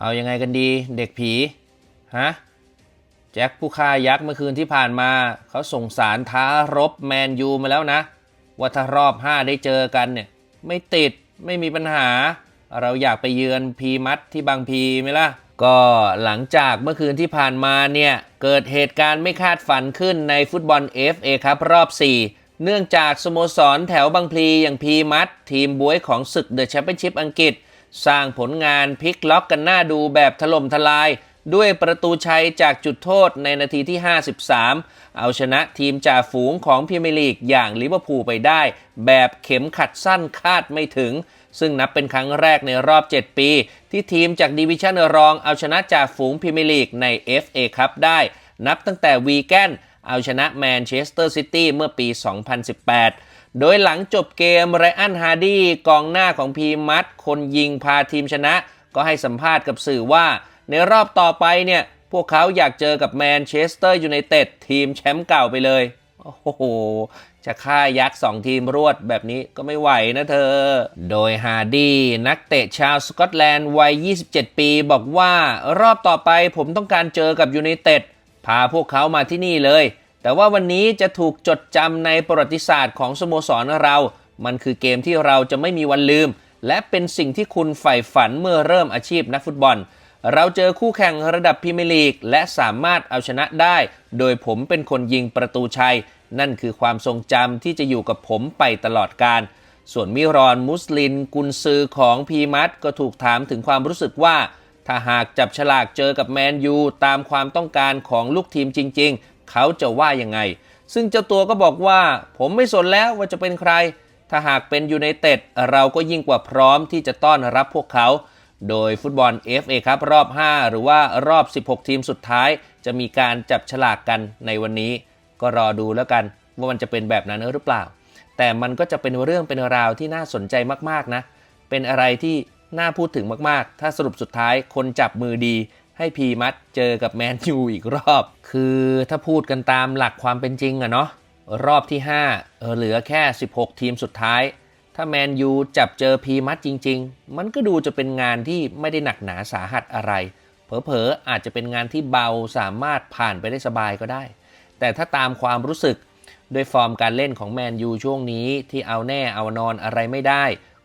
เอายังไงกันดีเด็กผี ฮะ แจ็คผู้ฆ่ายักษ์เมื่อคืนที่ผ่านมา เขาส่งสารท้ารบแมนยูมาแล้วนะ ว่าถ้ารอบ 5 ได้เจอกันเนี่ย ไม่ติดไม่มีปัญหา เราอยากไปเยือนพีมัดที่บางพีไหมล่ะ ก็หลังจากเมื่อคืนที่ผ่านมาเนี่ย เกิดเหตุการณ์ไม่คาดฝันขึ้นในฟุตบอล FA ครับรอบ 4 เนื่องจากสโมสรแถวบางพลีอย่างพีมัดทีมบวยของศึกเดอะแชมเปี้ยนชิพอังกฤษ สร้างผลงานพลิกล็อกกันหน้าดูแบบถล่มทลาย ด้วยประตูชัยจากจุดโทษในนาทีที่ 53 เอาชนะทีมจ่าฝูงของพรีเมียร์ลีกอย่างลิเวอร์พูลไปได้ แบบเข็มขัดสั้นคาดไม่ถึง ซึ่งนับเป็นครั้งแรกในรอบ 7 ปี ที่ทีมจากดิวิชั่นรองเอาชนะจ่าฝูงพรีเมียร์ลีกใน FA ครับได้ นับตั้งแต่วีแกนเอาชนะแมนเชสเตอร์ซิตี้เมื่อปี 2018 โดยหลังจบเกมไรอันฮาร์ดี้กองหน้าของพีมัดคนยิงพาทีมชนะ ก็ให้สัมภาษณ์กับสื่อว่า ในรอบต่อไปเนี่ย พวกเขาอยากเจอกับแมนเชสเตอร์ยูไนเต็ดทีมแชมป์เก่าไปเลย โอ้โห จะฆ่ายักษ์สองทีมรวดแบบนี้ก็ไม่ไหวนะเธอ โดยฮาร์ดี้นักเตะชาวสกอตแลนด์วัย 27 ปีบอกว่ารอบต่อไปผมต้องการเจอกับยูไนเต็ดพาพวกเขามาที่นี่เลย แต่ว่าวันนี้จะถูกจดจำในประวัติศาสตร์ของสโมสรเรา มันคือเกมที่เราจะไม่มีวันลืม และเป็นสิ่งที่คุณใฝ่ฝันเมื่อเริ่มอาชีพนักฟุตบอล เราเจอคู่แข่งระดับพรีเมียร์ลีก และสามารถเอาชนะได้ โดยผมเป็นคนยิงประตูชัย นั่นคือความทรงจำที่จะอยู่กับผมไปตลอดกาลส่วนมิรอนมุสลิน กุนซือของพีมัดก็ถูกถามถึงความรู้สึกว่า ถ้าหากจับฉลากเจอกับแมนยูตามความต้องการของลูกทีมจริง เขาจะว่ายังไง ซึ่งเจ้าตัวก็บอกว่า ผมไม่สนแล้วว่าจะเป็นใคร ถ้าหากเป็นยูไนเต็ดเราก็ยิ่งกว่าพร้อมที่จะต้อนรับพวกเขา โดยฟุตบอล FA ครับรอบ 5 หรือว่ารอบ 16 ทีมสุดท้าย จะมีการจับฉลากกันในวันนี้ ก็รอดูแล้วกันว่ามันจะเป็นแบบนั้นหรือเปล่า แต่มันก็จะเป็นเรื่องเป็นราวที่น่าสนใจมากๆนะ เป็นอะไรที่น่าพูดถึงมากๆ ถ้าสรุปสุดท้ายคนจับมือดี ให้พีมัดเจอกับแมนยูอีกรอบ คือถ้าพูดกันตามหลักความเป็นจริงอะเนาะรอบที่5เออเหลือแค่ 16 ทีมสุดท้าย ถ้าแมนยูจับเจอพีมัดจริง ๆ มันก็ดูจะเป็นงานที่ไม่ได้หนักหนาสาหัสอะไร เผลอๆ อาจจะเป็นงานที่เบาสามารถผ่านไปได้สบายก็ได้ แต่ถ้าตามความรู้สึกด้วยฟอร์มการเล่นของแมนยูช่วงนี้ที่เอาแน่เอานอนอะไรไม่ได้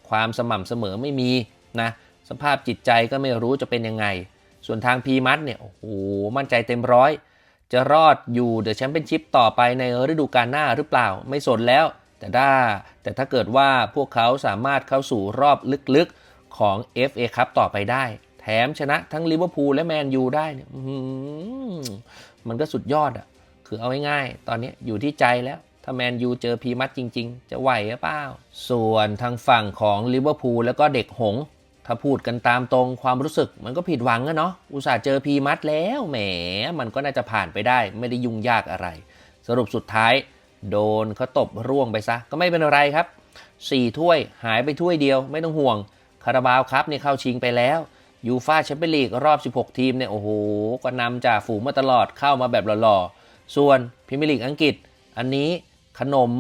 ความสม่ำเสมอไม่มีนะสภาพจิตใจก็ไม่รู้จะเป็นยังไง ส่วนทางพีมัดเนี่ยโอ้โหมั่นใจเต็มร้อยจะรอดอยู่เดอะแชมเปี้ยนชิพต่อไปในฤดูกาลหน้าหรือเปล่าไม่สนแล้ว แต่ถ้าแต่ถ้าเกิดว่าพวกเขาสามารถเข้าสู่รอบลึกๆของ FA ครับต่อไปได้ แถมชนะทั้งลิเวอร์พูลและแมนยูได้เนี่ยมันก็สุดยอดอะ คือเอาง่ายๆตอนนี้อยู่ที่ใจแล้ว ถ้าแมนยูเจอพีมัดจริง ๆ จะไหวหรือเปล่า ส่วนทางฝั่งของลิเวอร์พูลแล้วก็เด็กหง ถ้าพูดกันตามตรงความรู้สึกมันก็ผิดหวังอะเนาะ อุตส่าห์เจอพีมัดแล้วแหม มันก็น่าจะผ่านไปได้ ไม่ได้ยุ่งยากอะไร สรุปสุดท้าย โดนเขาตบร่วงไปซะ ก็ไม่เป็นไรครับ 4 ถ้วยหายไปถ้วยเดียว ไม่ต้องห่วง คาราบาวครับนี่เข้าชิงไปแล้ว ยูฟาแชมเปี้ยนลีกรอบ 16 ทีมเนี่ยโอ้โห ก็นำจากฝูงมาตลอดเข้ามาแบบหล่อๆ ส่วนพรีเมียร์ลีกอังกฤษ อันนี้ขนม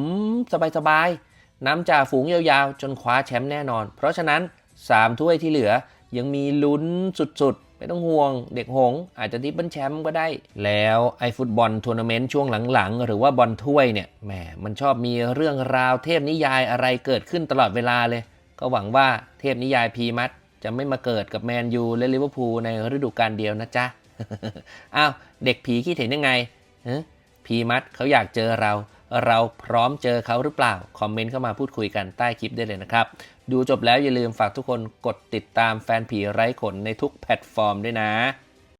สบายๆนำจากฝูงยาวๆ จนคว้าแชมป์แน่นอน เพราะฉะนั้น 3 ถ้วยที่เหลือ ยังมีลุ้นสุดๆ ไม่ต้องห่วง เด็กหงส์อาจจะทิปเปิลแชมป์ก็ได้ แล้วไอ้ฟุตบอลทัวร์นาเมนต์ช่วงหลังๆ หรือว่าบอลถ้วยเนี่ยแหมมันชอบมีเรื่องราวเทพนิยายอะไรเกิดขึ้นตลอดเวลาเลย ก็หวังว่าเทพนิยายพีมัดจะไม่มาเกิดกับแมนยูและลิเวอร์พูลในฤดูกาลเดียวนะจ๊ะอ้าวเด็กผีคิดเห็นยังไงพีมัดเขาอยากเจอเรา เราพร้อมเจอเขาหรือเปล่า คอมเมนต์เข้ามาพูดคุยกันใต้คลิปได้เลยนะครับ ดูจบแล้วอย่าลืมฝากทุกคนกดติดตามแฟนผีไร้ขนในทุกแพลตฟอร์มด้วยนะ